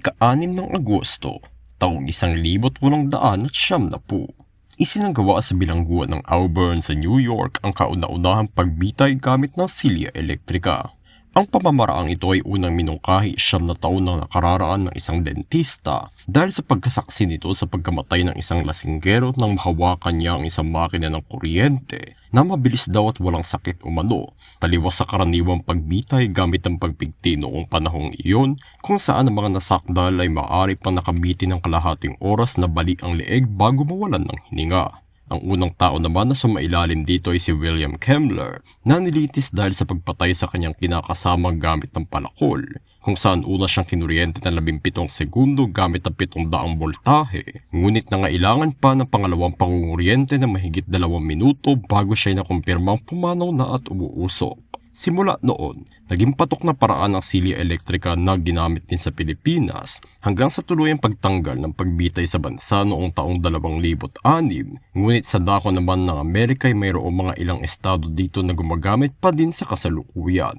ika-6 ng Agosto, taong 1800 at siyam na po. Isinanggawa sa bilangguan ng Auburn sa New York ang kauna-unahang pagbitay gamit ng silya elektrika. Ang pamamaraang ito ay unang minungkahi siyam na taon na nakararaan ng isang dentista dahil sa pagkasaksi nito sa pagkamatay ng isang lasinggero nang mahawakan niya ang isang makina ng kuryente na mabilis daw at walang sakit umano, taliwas sa karaniwang pagbitay gamit ang pagpigti noong panahong iyon kung saan ang mga nasakdal ay maaari pang nakabitin ng kalahating oras na bali ang leeg bago mawalan ng hininga. Ang unang tao naman na sumailalim dito ay si William Kemmler na nilitis dahil sa pagpatay sa kanyang kinakasama gamit ng palakol kung saan una siyang kinuryente ng 17 segundo gamit ang 700 voltahe. Ngunit nangailangan pa ng pangalawang pangunguryente na mahigit dalawang minuto bago siya nakumpirmang pumanaw na at umuusok. Simula noon, naging patok na paraan ng silya elektrika na ginamit din sa Pilipinas hanggang sa tuluyang pagtanggal ng pagbitay sa bansa noong taong 2006. Ngunit sa dako naman ng Amerika ay mayroong mga ilang estado dito na gumagamit pa din sa kasalukuyan.